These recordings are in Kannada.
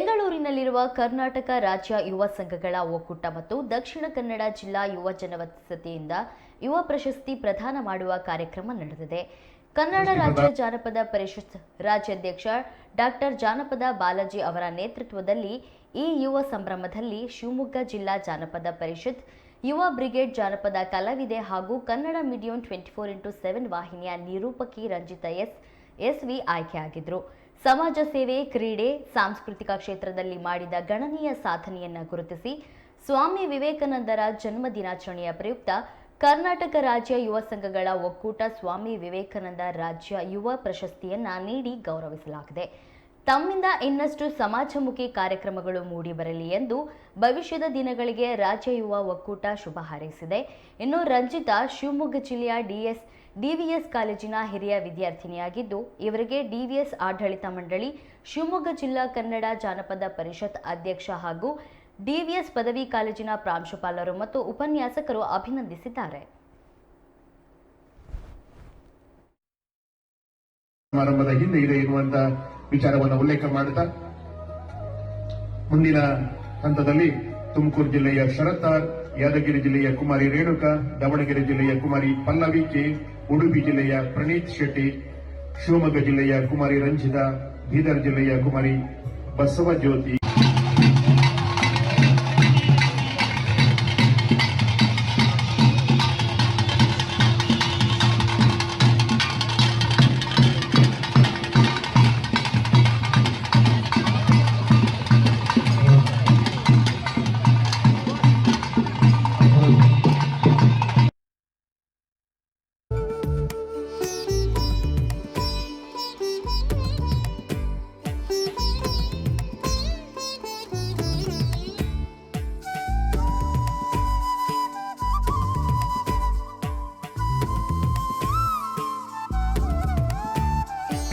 ಬೆಂಗಳೂರಿನಲ್ಲಿರುವ ಕರ್ನಾಟಕ ರಾಜ್ಯ ಯುವ ಸಂಘಗಳ ಒಕ್ಕೂಟ ಮತ್ತು ದಕ್ಷಿಣ ಕನ್ನಡ ಜಿಲ್ಲಾ ಯುವ ಜನವಸತಿಯಿಂದ ಯುವ ಪ್ರಶಸ್ತಿ ಪ್ರದಾನ ಮಾಡುವ ಕಾರ್ಯಕ್ರಮ ನಡೆದಿದೆ. ಕನ್ನಡ ರಾಜ್ಯ ಜಾನಪದ ಪರಿಷತ್ ರಾಜ್ಯಾಧ್ಯಕ್ಷ ಡಾಕ್ಟರ್ ಜಾನಪದ ಬಾಲಾಜಿ ಅವರ ನೇತೃತ್ವದಲ್ಲಿ ಈ ಯುವ ಸಂಭ್ರಮದಲ್ಲಿ ಶಿವಮೊಗ್ಗ ಜಿಲ್ಲಾ ಜಾನಪದ ಪರಿಷತ್ ಯುವ ಬ್ರಿಗೇಡ್ ಜಾನಪದ ಕಲಾವಿದೆ ಹಾಗೂ Kannada medium twenty four into seven ವಾಹಿನಿಯ ನಿರೂಪಕಿ ರಂಜಿತಾ ಎಸ್ ಎಸ್ವಿ ಆಯ್ಕೆಯಾಗಿದ್ರು. ಸಮಾಜ ಸೇವೆ, ಕ್ರೀಡೆ, ಸಾಂಸ್ಕೃತಿಕ ಕ್ಷೇತ್ರದಲ್ಲಿ ಮಾಡಿದ ಗಣನೀಯ ಸಾಧನೆಯನ್ನು ಗುರುತಿಸಿ ಸ್ವಾಮಿ ವಿವೇಕಾನಂದರ ಜನ್ಮ ದಿನಾಚರಣೆಯ ಪ್ರಯುಕ್ತ ಕರ್ನಾಟಕ ರಾಜ್ಯ ಯುವ ಸಂಘಗಳ ಒಕ್ಕೂಟ ಸ್ವಾಮಿ ವಿವೇಕಾನಂದ ರಾಜ್ಯ ಯುವ ಪ್ರಶಸ್ತಿಯನ್ನ ನೀಡಿ ಗೌರವಿಸಲಾಗಿದೆ. ತಮ್ಮಿಂದ ಇನ್ನಷ್ಟು ಸಮಾಜಮುಖಿ ಕಾರ್ಯಕ್ರಮಗಳು ಮೂಡಿಬರಲಿ ಎಂದು ಭವಿಷ್ಯದ ದಿನಗಳಿಗೆ ರಾಜ್ಯ ಯುವ ಒಕ್ಕೂಟ ಶುಭ ಹಾರೈಸಿದೆ. ಇನ್ನು ರಂಜಿತಾ ಶಿವಮೊಗ್ಗ ಜಿಲ್ಲೆಯ ಡಿಎಸ್ ಡಿವಿಎಸ್ ಕಾಲೇಜಿನ ಹಿರಿಯ ವಿದ್ಯಾರ್ಥಿನಿಯಾಗಿದ್ದು, ಇವರಿಗೆ ಡಿವಿಎಸ್ ಆಡಳಿತ ಮಂಡಳಿ, ಶಿವಮೊಗ್ಗ ಜಿಲ್ಲಾ ಕನ್ನಡ ಜಾನಪದ ಪರಿಷತ್ ಅಧ್ಯಕ್ಷ ಹಾಗೂ ಡಿವಿಎಸ್ ಪದವಿ ಕಾಲೇಜಿನ ಪ್ರಾಂಶುಪಾಲರು ಮತ್ತು ಉಪನ್ಯಾಸಕರು ಅಭಿನಂದಿಸಿದ್ದಾರೆ. ಸಮಾರಂಭದ ಹಿಂದೆ ಇದೆ ವಿಚಾರವನ್ನು ಉಲ್ಲೇಖ ಮಾಡುತ್ತಾ, ಮುಂದಿನ ಹಂತದಲ್ಲಿ ತುಮಕೂರು ಜಿಲ್ಲೆಯ ಶರತ್ತಾರ್ ಯಾದಗಿರಿ ಜಿಲ್ಲೆಯ ಕುಮಾರಿ ರೇಣುಕಾ ದಾವಣಗೆರೆ ಜಿಲ್ಲೆಯ ಕುಮಾರಿ ಪಲ್ಲವಿ ಕೆ ಉಡುಪಿ ಜಿಲ್ಲೆಯ ಪ್ರಣೀತ್ ಶೆಟ್ಟಿ ಶಿವಮೊಗ್ಗ ಜಿಲ್ಲೆಯ ಕುಮಾರಿ ರಂಜಿತಾ ಬೀದರ್ ಜಿಲ್ಲೆಯ ಕುಮಾರಿ ಬಸವಜ್ಯೋತಿ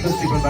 ಪ್ರಶಸ್ತಿ ಪ್ರದಾನ